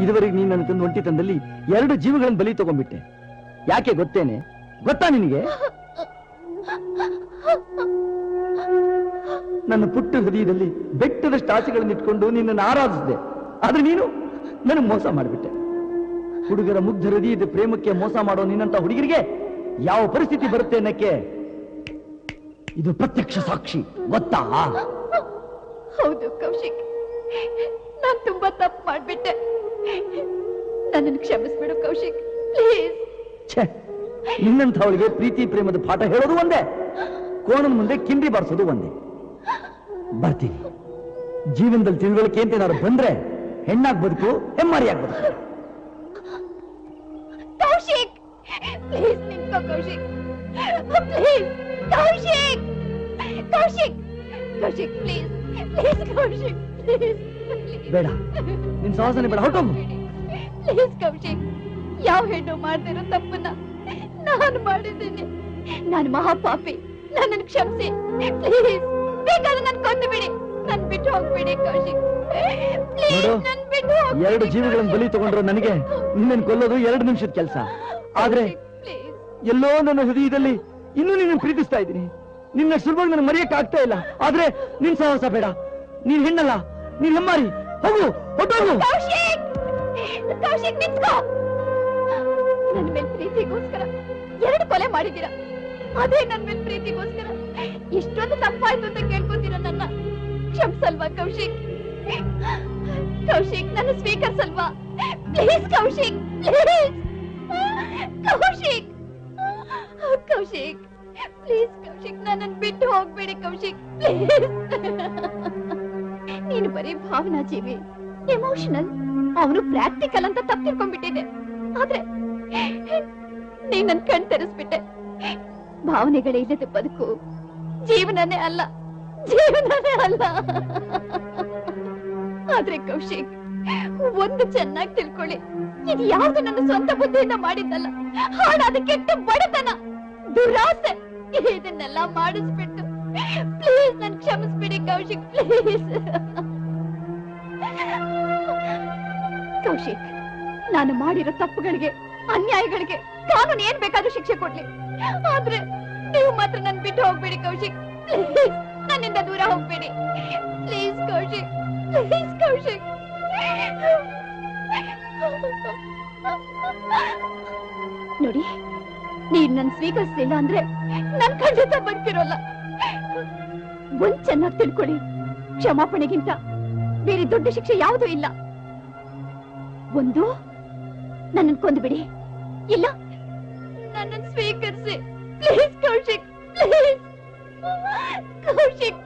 ಇದುವರೆಗೆ ನೀನು ನನ್ನ ತಂದು ಒಂಟಿತನದಲ್ಲಿ ಎರಡು ಜೀವಗಳನ್ನು ಬಲಿ ತಗೊಂಡ್ಬಿಟ್ಟೆ. ಯಾಕೆ ಗೊತ್ತೇನೆ? ಗೊತ್ತಾ ನಿನಗೆ? ನನ್ನ ಪುಟ್ಟ ಹೃದಯದಲ್ಲಿ ಬೆಟ್ಟದಷ್ಟು ಆಸೆಗಳನ್ನು ಇಟ್ಕೊಂಡು ನಿನ್ನನ್ನು ಆರಾಧಿಸಿದೆ. ಆದ್ರೆ ನೀನು ನನಗೆ ಮೋಸ ಮಾಡಿಬಿಟ್ಟೆ. ಹುಡುಗರ ಮುಗ್ಧ ಹೃದಯದ ಪ್ರೇಮಕ್ಕೆ ಮೋಸ ಮಾಡೋ ನಿನ್ನಂತ ಹುಡುಗರಿಗೆ ಯಾವ ಪರಿಸ್ಥಿತಿ ಬರುತ್ತೆ ಅನ್ನಕ್ಕೆ ಇದು ಪ್ರತ್ಯಕ್ಷ ಸಾಕ್ಷಿ. ಗೊತ್ತಾ? ಹೌದು ಕೌಶಿಕ್. ನನ್ನನ್ನು ಕ್ಷಮಿಸ್ಬಿಡು ಕೌಶಿಕ್. ಪ್ಲೀಸ್ ಇನ್ನಂತ ಅವಳಿಗೆ ಪ್ರೀತಿ ಪ್ರೇಮದ ಪಾಠ ಹೇಳೋದು ಒಂದೇ. ಕೋಣನ ಮುಂದೆ ಕಿಂಡಿ ಬಾರಿಸೋದು ಒಂದೇ. ಬರ್ತೀನಿ. ಜೀವನದಲ್ಲಿ ತಿಳುವಳಿಕೆ ಅಂತ ಏನಾದ್ರು ಬಂದ್ರೆ ಹೆಣ್ಣಾಗ್ ಬದುಕು ಹೆಮ್ಮಾರಿಯಾಗ್ ಬದುಕು. ಕೌಶಿಕ್. ಪ್ಲೀಸ್ ನಿಂತ್ಕೋ Kaushik. Please Kaushik. Kaushik. Kaushik please please Kaushik please ಬೇಡ. ನಿನ್ ಸಾಹಸನೆ ಬೇಡ. ಹೊರಟೋಗು. ಪ್ಲೀಸ್ ಕೌಶಿಕ್ ಯಾವ ಹೆಣ್ಣು ಮಾಡ್ದಿರೋ ತಪ್ಪನ್ನ ನಾನು ಮಾಡಿದ್ದೀನಿ. ನಾನು ಮಹಾಪಾಪಿ. ನನ್ನನ್ನು ಕ್ಷಮಿಸಿ. ಪ್ಲೀಸ್ ಬೇಕಾದ್ರೆ ನನ್ ಕೊಂದು ಬಿಡಿ. ನನ್ ಬಿಟ್ಟು ಹೋಗ್ಬೇಡಿ ಕೌಶಿಕ್ ಪ್ಲೀಸ್ ನೋಡು, ನನ್ ಬಿಟ್ಟು ಹೋಗ್ಬೇಡಿ ಎರಡು ಜೀವಗಳನ್ನು ಬಲಿ ತಗೊಂಡ್ರು ನನಗೆ ನಿನ್ನ ಕೊಲ್ಲೋದು ಎರಡು ನಿಮಿಷದ ಕೆಲಸ. ಆದ್ರೆ ಪ್ಲೀಸ್. ಎಲ್ಲೋ ನನ್ನ ಹೃದಯದಲ್ಲಿ ಇನ್ನೂ ನಿನ್ನ ಪ್ರೀತಿಸ್ತಾ ಇದ್ದೀನಿ. ನಿನ್ನ ಸುಲಭ ನನಗೆ ಮರೆಯಕ್ಕೆ ಆಗ್ತಾ ಇಲ್ಲ. ಆದ್ರೆ ನಿನ್ ಸಾಹಸ ಬೇಡ. ನೀನ್ ಹೆಣ್ಣಲ್ಲ ನೀನ್ ಹೆಮ್ಮಾರಿ. ಹೋಗು ಹೊಟ್ಟೋಗು ಕೌಶಿಕ್ ಕೌಶಿಕ್ ನಿಂತ್ಕೋ. ನನ್ ಮೇಲ್ ಪ್ರೀತಿಗೋಸ್ಕರ ಎರಡು ಕೊಲೆ ಮಾಡಿದ್ದೀರಾ? ಅದೇ ನನ್ ಮೇಲ್ ಪ್ರೀತಿಗೋಸ್ಕರ. ಎಷ್ಟೊಂದು ತಪ್ಪಾಯ್ತು ಅಂತ ಕೇಳ್ಕೊತೀರ ನನ್ನ? ಕ್ಷಮಿಸಲ್ವಾ, ಕೌಶಿಕ್? ಕೌಶಿಕ್, ನನ್ನ ಸ್ವೀಕರಿಸಲ್ವಾ? Please, Kaushik please. Kaushik. Kaushik, please, Kaushik, ನನ್ನನ್ನು ಬಿಟ್ಟು ಹೋಗ್ಬೇಡಿ, ಕೌಶಿಕ್, ಪ್ಲೀಸ್. ನೀನು ಬರೀ ಭಾವನಾ ಜೀವಿ, ಎಮೋಷನಲ್. ಅವನು ಪ್ರಾಕ್ಟಿಕಲ್ ಅಂತ ತಪ್ಪು ಆದ್ರೆ ನೀನ್ ನನ್ ಕಣ್ ತೆರೆಸ್ಬಿಟ್ಟೆ. ಭಾವನೆಗಳೇ ಇಲ್ಲದ ಬದುಕು ಜೀವನನೇ ಅಲ್ಲ. ಜೀವನನೇ ಅಲ್ಲ. ಆದ್ರೆ ಕೌಶಿಕ್, ಒಂದು ಚೆನ್ನಾಗಿ ತಿಳ್ಕೊಳ್ಳಿ. ಇದು ಯಾವ್ದು ನನ್ನ ಸ್ವಂತ ಬುದ್ಧಿಯಿಂದ ಮಾಡಿದ್ದಲ್ಲ? ಹಾಳಾದ ಕೆಟ್ಟ ಬಡತನ, ದುರಾಸೆ. ಇದನ್ನೆಲ್ಲ ಮಾಡಿಸ್ಬಿಟ್ಟು ಪ್ಲೀಸ್ ನನ್ ಕ್ಷಮಿಸ್ಬಿಡಿ ಕೌಶಿಕ್ ಪ್ಲೀಸ್ ಕೌಶಿಕ್ ನಾನು ಮಾಡಿರೋ ತಪ್ಪುಗಳಿಗೆ, ಅನ್ಯಾಯಗಳಿಗೆ ಕಾನೂನು ಏನ್ ಬೇಕಾದ್ರೂ ಶಿಕ್ಷೆ ಕೊಡ್ಲಿ. ಆದ್ರೆ ನೀವು ಮಾತ್ರ ನನ್ ಬಿಟ್ಟು ಹೋಗ್ಬೇಡಿ ಕೌಶಿಕ್. ನನ್ನಿಂದ ದೂರ ಹೋಗ್ಬೇಡಿ. Please Kaushik please Kaushik. ನೋಡಿ, ನೀನ್ ನನ್ ಸ್ವೀಕರಿಸಲಿಲ್ಲ ಅಂದ್ರೆ ನನ್ ಖಂಡಿತ ಬದುಕಿರೋಲ್ಲ ಒಂದ್ ಚೆನ್ನಾಗಿ ತಿಳ್ಕೊಳ್ಳಿ ಕ್ಷಮಾಪಣೆಗಿಂತ ಬೇರೆ ದೊಡ್ಡ ಶಿಕ್ಷೆ ಯಾವುದೂ ಇಲ್ಲ. ಒಂದು? ನನ್ನನ್ನು ಕೊಂದು ಬಿಡಿ ಇಲ್ಲ, ನನ್ನನ್ನು ಸ್ವೀಕರಿಸಿ. Please Kaushik please. Kaushik.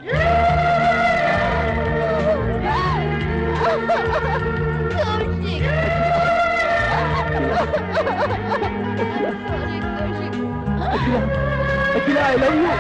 Kaushik. Akhila Akhila I love you